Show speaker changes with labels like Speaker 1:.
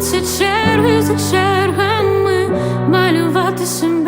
Speaker 1: Тягнуться черги за чергами малюватися.